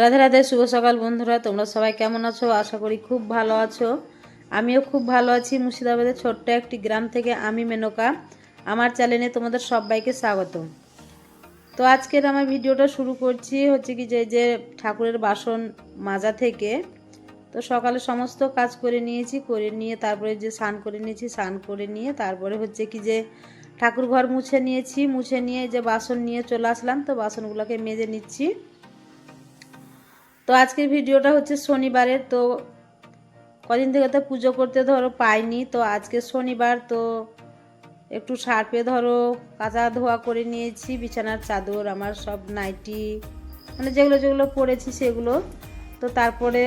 রাধে রাধে, শুভ সকাল বন্ধুরা। তোমরা সবাই কেমন আছো? আশা করি খুব ভালো আছো। আমিও খুব ভালো আছি। মুর্শিদাবাদের ছোট্ট একটি গ্রাম থেকে আমি মেনকা। আমার চ্যানেলে তোমাদের সবাইকে স্বাগত। তো আজকের আমার ভিডিওটা শুরু করছি হচ্ছে কি যে যে ঠাকুরের বাসন মাজা থেকে। তো সকালে সমস্ত কাজ করে নিয়েছি, করে নিয়ে তারপরে যে স্নান করে নিয়েছি, স্নান করে নিয়ে তারপরে হচ্ছে কি যে ঠাকুর ঘর মুছে নিয়েছি। মুছে নিয়ে যে বাসন নিয়ে চলে আসলাম। তো বাসনগুলোকে মেজে নিচ্ছি। তো আজকের ভিডিওটা হচ্ছে শনিবারের, তো কদিন থেকে তো পুজো করতে ধরো পাইনি, তো আজকে শনিবার, তো একটু সার্পে ধরো, কাঁচা ধোয়া করে নিয়েছি, বিছানার চাদর, আমার সব নাইটি মানে যেগুলো যেগুলো পরেছি সেগুলো। তো তারপরে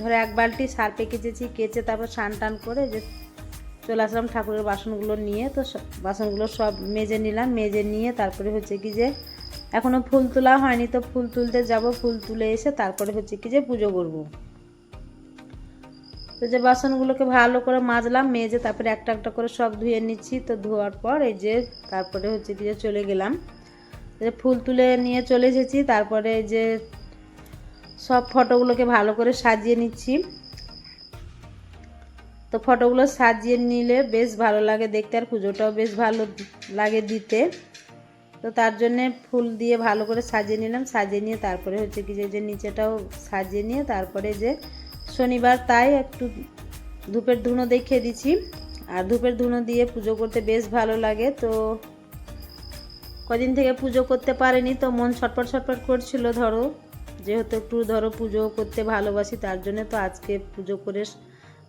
ধরো এক বালতি সার্পে কেচেছি, কেচে তারপর স্নান টান করে যে চলে আসলাম ঠাকুরের বাসনগুলো নিয়ে, তো বাসনগুলো সব মেজে নিলাম, মেজে নিয়ে তারপরে হচ্ছে কি যে এখনও ফুল তোলা হয়নি, তো ফুল তুলতে যাব, ফুল তুলে এসে তারপরে হচ্ছে কি যে পুজো করব। তো যে বাসনগুলোকে ভালো করে মাজলাম, মেজে তারপরে একটা একটা করে সব ধুয়ে নিচ্ছি, তো ধোয়ার পর এই যে তারপরে হচ্ছে কি যে চলে গেলাম। যে ফুল তুলে নিয়ে চলে এসেছি, তারপরে এই যে সব ফটোগুলোকে ভালো করে সাজিয়ে নিচ্ছি। তো ফটোগুলো সাজিয়ে নিলে বেশ ভালো লাগে দেখতে, আর পুজোটাও বেশ ভালো লাগে দিতে। তো তার জন্যে ফুল দিয়ে ভালো করে সাজিয়ে নিলাম। সাজিয়ে নিয়ে তারপরে হচ্ছে কি যে নিচেটাও সাজিয়ে নিয়ে তারপরে যে শনিবার তাই একটু ধূপের ধুনো দেখিয়ে দিচ্ছি। আর ধূপের ধুনো দিয়ে পুজো করতে বেশ ভালো লাগে। তো কদিন থেকে পুজো করতে পারেনি, তো মন ছটপট ছটপট করছিল ধরো। যেহেতু একটু ধরো পুজো করতে ভালোবাসি, তার জন্য তো আজকে পুজো করে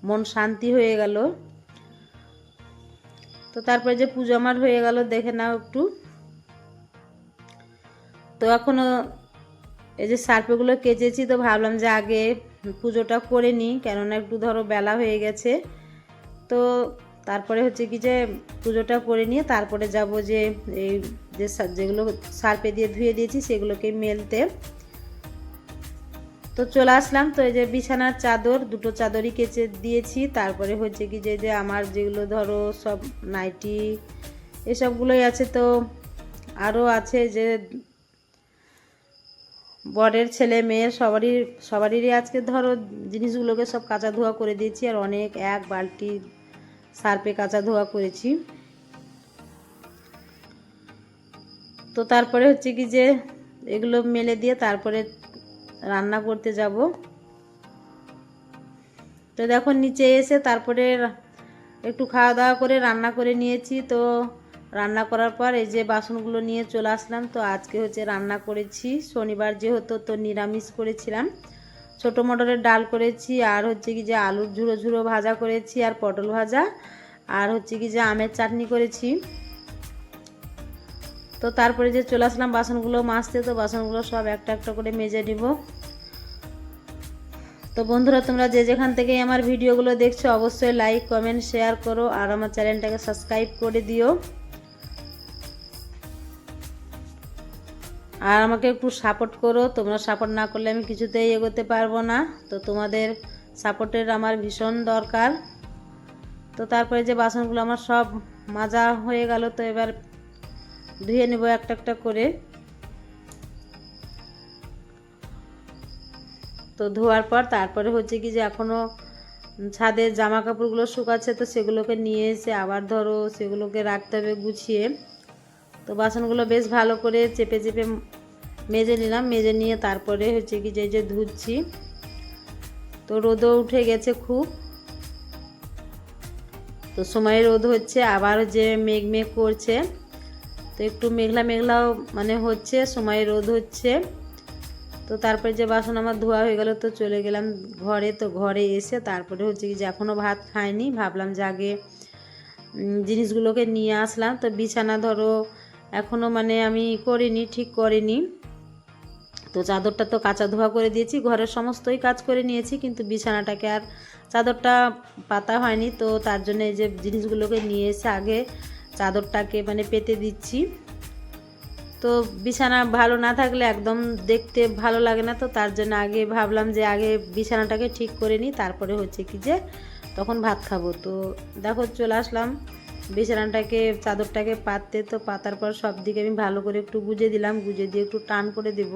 মন শান্তি হয়ে গেল। তো তারপরে যে পুজো আমার হয়ে গেল, দেখে নাও একটু। তো এখনও এই যে সার্পেগুলো কেচেছি, তো ভাবলাম যে আগে পুজোটা করে নিই, কেননা একটু ধরো বেলা হয়ে গেছে। তো তারপরে হচ্ছে কি যে পুজোটা করে নিয়ে তারপরে যাব যে এই যে যেগুলো সার্পে দিয়ে ধুয়ে দিয়েছি সেগুলোকে মেলতে। তো চলে আসলাম, তো এই যে বিছানার চাদর, দুটো চাদরই কেচে দিয়েছি। তারপরে হচ্ছে কি যে যে আমার যেগুলো ধরো সব নাইটি, এসবগুলোই আছে, তো আরও আছে যে বরের ছেলে, মেয়ের সবারই সবারই আজকে ধরো জিনিসগুলোকে সব কাঁচা ধোয়া করে দিয়েছি আর অনেক এক বালতি সার্পে কাঁচা ধোয়া করেছি। তো তারপরে হচ্ছে কি যে এগুলো মেলে দিয়ে তারপরে রান্না করতে যাব। তো দেখো নিচে এসে তারপরে একটু খাওয়া দাওয়া করে রান্না করে নিয়েছি। তো রান্না করার পর এই যে বাসনগুলো নিয়ে চলে আসলাম, তো আজকে হচ্ছে রান্না করেছি। শনিবার যেহেতু, তো নিরামিষ করেছিলাম। ছোটো মটরের ডাল করেছি, আর হচ্ছে কি যে আলুর ঝুড়ো ঝুড়ো ভাজা করেছি, আর পটল ভাজা, আর হচ্ছে কি যে আমের চাটনি করেছি। তো তারপরে যে চলে আসলাম বাসনগুলো মাজতে, তো বাসনগুলো সব একটা একটা করে মেজে নিব। তো বন্ধুরা, তোমরা যে যেখান থেকে আমার ভিডিওগুলো দেখছ, অবশ্যই লাইক কমেন্ট শেয়ার করো, আর আমার চ্যানেলটাকে সাবস্ক্রাইব করে দিও। আর আমাকে একটু সাপোর্ট করো। তোমরা সাপোর্ট না করলে আমি কিছুতেই এগোতে পারব না। তো তোমাদের সাপোর্টের আমার ভীষণ দরকার। তো তারপরে যে বাসনগুলো আমার সব মাজা হয়ে গেল, তো এবার ধুয়ে নেব একটা একটা করে। তো ধোয়ার পর তারপরে হচ্ছে কি যে এখনও ছাদের জামা কাপড়গুলো শুকাচ্ছে, তো সেগুলোকে নিয়ে এসে আবার ধরো, সেগুলোকে রাখতে হবে গুছিয়ে। তো বাসনগুলো বেশ ভালো করে চেপে চেপে মেজে নিলাম। মেজে নিয়ে তারপরে হচ্ছে কি যে যে ধুচ্ছি। তো রোদও উঠে গেছে খুব। তো সময় রোদ হচ্ছে, আবার যে মেঘ মেঘ করছে। তো একটু মেঘলা মেঘলাও মানে হচ্ছে, সময় রোদ হচ্ছে। তো তারপরে যে বাসন আমার ধোয়া হয়ে গেল, তো চলে গেলাম ঘরে। তো ঘরে এসে তারপরে হচ্ছে কি যে এখনও ভাত খাইনি। ভাবলাম যে আগে জিনিসগুলোকে নিয়ে আসলাম। তো বিছানা ধরো এখনও মানে আমি করিনি, ঠিক করিনি। তো চাদরটা তো কাঁচা ধোয়া করে দিয়েছি, ঘরের সমস্তই কাজ করে নিয়েছি, কিন্তু বিছানাটাকে আর চাদরটা পাতা হয়নি। তো তার জন্য এই যে জিনিসগুলোকে নিয়ে এসে আগে চাদরটাকে মানে পেতে দিচ্ছি। তো বিছানা ভালো না থাকলে একদম দেখতে ভালো লাগে না, তো তার জন্য আগে ভাবলাম যে আগে বিছানাটাকে ঠিক করে নিই, তারপরে হচ্ছে কি যে তখন ভাত খাব। তো দেখো চলে আসলাম। বিছানাটাকে চাদরটাকে পাততে, তো পাতার পর সব দিকে আমি ভালো করে একটু গুজে দিলাম, গুজে দিয়ে একটু টান করে দেব।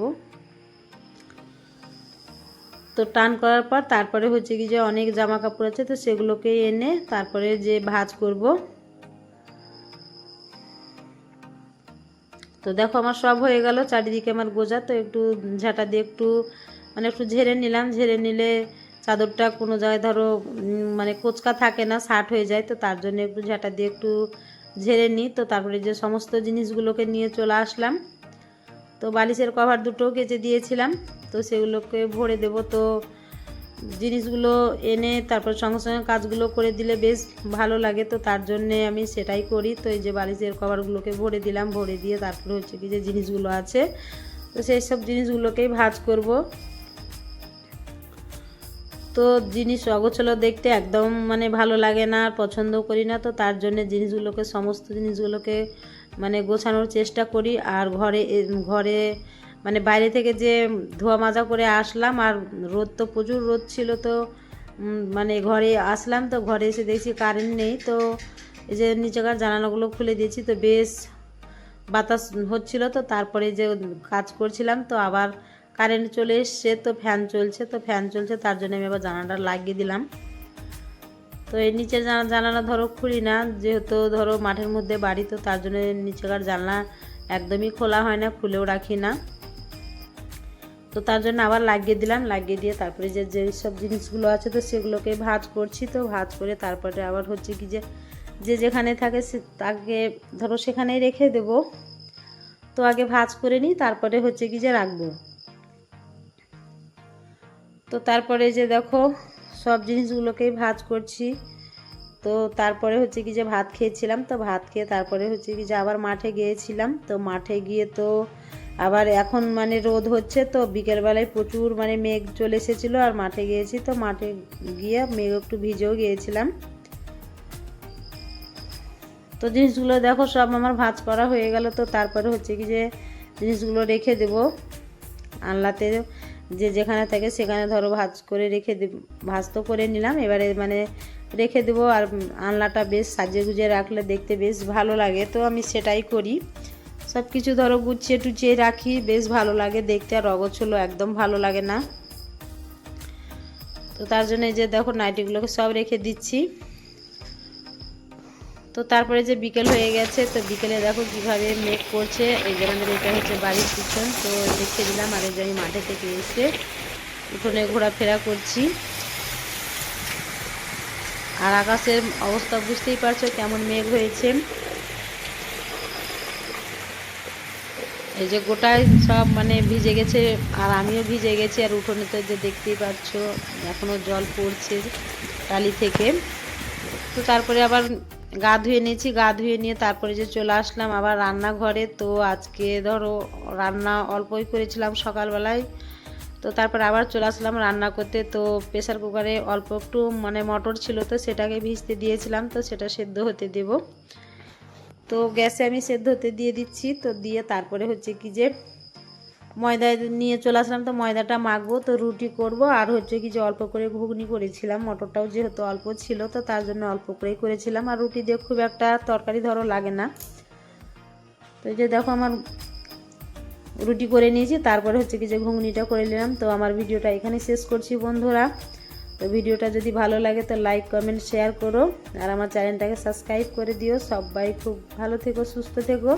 তো টান করার পর তারপরে হচ্ছে কি যে অনেক জামা কাপড় আছে, তো সেগুলোকে এনে তারপরে যে ভাজ করব। তো দেখো আমার সব হয়ে গেল, চারিদিকে আমার গোজা, তো একটু ঝাঁটা দিয়ে একটু মানে একটু ঝেড়ে নিলাম, ঝেড়ে নিলে চাদরটা কোনো জায়গায় ধরো মানে কোচকা থাকে না শার্ট হয়ে যায়, তো তার জন্য একটু ঝাঁটা দিয়ে একটু ঝেড়ে নিই। তো তারপরে যে সমস্ত জিনিসগুলোকে নিয়ে চলে আসলাম। তো বালিশের কভার দুটো কেচে দিয়েছিলাম। তো সেগুলোকে ভরে দেব। তো জিনিসগুলো এনে তারপর সঙ্গে সঙ্গে কাজগুলো করে দিলে বেশ ভালো লাগে। তো তার জন্যে আমি সেটাই করি। তো এই যে বালিশের কভারগুলোকে ভরে দিলাম। ভরে দিয়ে তারপরে হচ্ছে কি যে জিনিসগুলো আছে, তো সেই সব জিনিসগুলোকেই ভাজ করব। তো জিনিস অগোছলো দেখতে একদম মানে ভালো লাগে না আর পছন্দ করি না, তো তার জন্য জিনিসগুলোকে, সমস্ত জিনিসগুলোকে মানে গোছানোর চেষ্টা করি। আর ঘরে ঘরে মানে বাইরে থেকে যে ধোয়া মাজা করে আসলাম, আর রোদ তো প্রচুর রোদ ছিল তো মানে ঘরে আসলাম তো ঘরে এসে দেখছি কারেন্ট নেই, তো এই যে নিচেকার জানালাগুলো খুলে দিয়েছি, তো বেশ বাতাস হচ্ছিল তো, তারপরে যে কাজ করছিলাম, তো আবার কারেন্ট চলে এসছে, তো ফ্যান চলছে, তো ফ্যান চলছে, তার জন্য আমি আবার জানালাটা লাগিয়ে দিলাম। তো এই নিচের জানা, জানালা ধরো খুলি না, যেহেতু ধরো মাঠের মধ্যে বাড়ি, তো তার জন্য নিচেকার জানলা একদমই খোলা হয় না, খুলেও রাখি না। তো তার জন্য আবার লাগিয়ে দিলাম, লাগিয়ে দিয়ে তারপরে যে যে সব জিনিসগুলো আছে, তো সেগুলোকে ভাজ করছি, তো ভাজ করে তারপরে আবার হচ্ছে কি যে যে যেখানে থাকে সে, তাকে ধরো সেখানেই রেখে দেব। তো আগে ভাজ করে নিই, তারপরে হচ্ছে কি যে রাখব। তো তারপরে যে দেখো, সব জিনিসগুলোকেই ভাজ করছি। তো তারপরে হচ্ছে কি যে ভাত খেয়েছিলাম, তো ভাত খেয়ে তারপরে হচ্ছে কি যে আবার মাঠে গিয়েছিলাম। তো মাঠে গিয়ে তো আবার এখন মানে রোদ হচ্ছে, তো বিকেলবেলায় প্রচুর মানে মেঘ চলে এসেছিল আর মাঠে গিয়েছি। তো মাঠে গিয়ে মেঘ একটু ভিজেও গিয়েছিলাম। তো জিনিসগুলো দেখো, সব আমার ভাজ করা হয়ে গেল। তো তারপরে হচ্ছে কি যে জিনিসগুলো রেখে দেবো। আনলাতে যে যেখানে থাকে সেখানে ধরো ভাজ করে রেখে ভাজ তো করে নিলাম, এবারে মানে রেখে দেবো আর আনলাটা বেশ সাজিয়ে গুজিয়ে রাখলে দেখতে বেশ ভালো লাগে, তো আমি সেটাই করি। সব কিছু ধরো গুছিয়ে টুচিয়ে রাখি, বেশ ভালো লাগে দেখতে আর অগোছলো একদম ভালো লাগে না। তো তার জন্য যে দেখো নাইটিগুলোকে সব রেখে দিচ্ছি। তো তারপরে যে বিকেল হয়ে গেছে, তো বিকেলে দেখো কীভাবে মেঘ করছে। এই যে আমাদের এটা হচ্ছে বাড়ির পিছন, তো দেখে দিলাম আর যে আমি মাঠে থেকে এসে উঠোনে ঘোরাফেরা করছি। আর আকাশের অবস্থা বুঝতেই পারছ কেমন মেঘ হয়েছে। এই যে গোটায় সব মানে ভিজে গেছে, আর আমিও ভিজে গেছি, আর উঠোনে তো যে দেখতেই পাচ্ছ এখনও জল পড়ছে টালি থেকে। তো তারপরে আবার গা ধুয়ে নিয়েছি, গা ধুয়ে নিয়ে তারপরে যে চলে আসলাম আবার রান্নাঘরে। তো আজকে ধরো রান্না অল্পই করেছিলাম সকালবেলায়। তো তারপর আবার চলে আসলাম রান্না করতে। তো প্রেশার কুকারে অল্প একটু মানে মটর ছিল তো সেটাকে ভিজতে দিয়েছিলাম, তো সেটা সেদ্ধ হতে দেব। তো গ্যাসে আমি সেদ্ধ হতে দিয়ে দিচ্ছি, তো দিয়ে তারপরে হচ্ছে কি যে ময়দা নিয়ে চলে আসলাম, তো ময়দাটা মাখবো, তো রুটি করব, আর হচ্ছে কি যে অল্প করে ঘুগনি করেছিলাম, মটরটাও যেহেতু অল্প ছিল, তো তার জন্য অল্প করেই করেছিলাম, আর রুটি দিয়ে খুব একটা তরকারি ধরো লাগে না। তো যে দেখো আমার রুটি করে নিয়েছি, তারপরে হচ্ছে কি যে ঘুগনিটা করে নিলাম, তো আমার ভিডিওটা এখানে শেষ করছি বন্ধুরা। তো ভিডিওটা যদি ভালো লাগে তো লাইক, কমেন্ট, শেয়ার করো, আর আমার চ্যানেলটাকে সাবস্ক্রাইব করে দিও। সবাই খুব ভালো থেকো, সুস্থ থেকো।